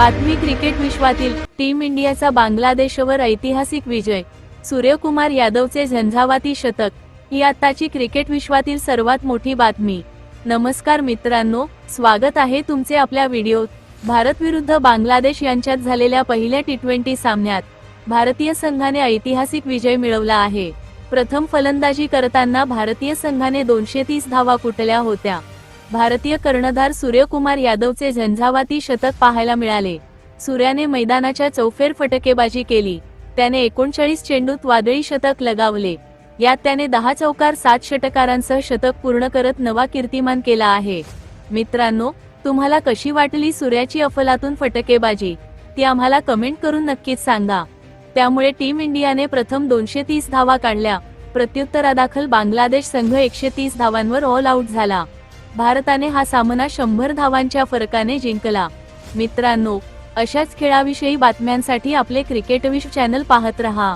बातमी क्रिकेट विश्वातील टीम इंडियाचा बांगलादेशवर ऐतिहासिक विजय. सूर्यकुमार यादवचे झंझावाती शतक. ही आताची क्रिकेट विश्वातील सर्वात मोठी बातमी. नमस्कार मित्रांनो स्वागत आहे तुमचे आपल्या व्हिडिओत. भारत विरुद्ध बांगलादेश यांच्यात झालेल्या पहिल्या टी ट्वेंटी सामन्यात भारतीय संघाने ऐतिहासिक विजय मिळवला आहे. प्रथम फलंदाजी करताना भारतीय संघाने दोनशे तीस धावा कुटल्या होत्या? भारतीय कर्णधार सूर्यकुमार यादवचे झंझावाती शतक पाहायला मिळाले. सूर्याने मैदानाच्या चौफेर फटकेबाजी केली. त्याने एकोणचाळीस चेंडूत वादळी शतक लगावले. यात त्याने दहा चौकार सात षटकारांसह शतक पूर्ण करत नवा कीर्तिमान केला आहे. मित्रांनो तुम्हाला कशी वाटली सूर्याची अफलातून फटकेबाजी? ती आम्हाला कमेंट करून नक्कीच सांगा. त्यामुळे टीम इंडियाने प्रथम दोनशे तीस धावा काढल्या. प्रत्युत्तरादाखल बांगलादेश संघ एकशे तीस धावांवर ऑल आऊट झाला. भारताने हा सामना शंभर धावांच्या फरकाने जिंकला. मित्रांनो अशाच खेळाविषयी बातम्यांसाठी आपले क्रिकेटविश चॅनल पाहत रहा.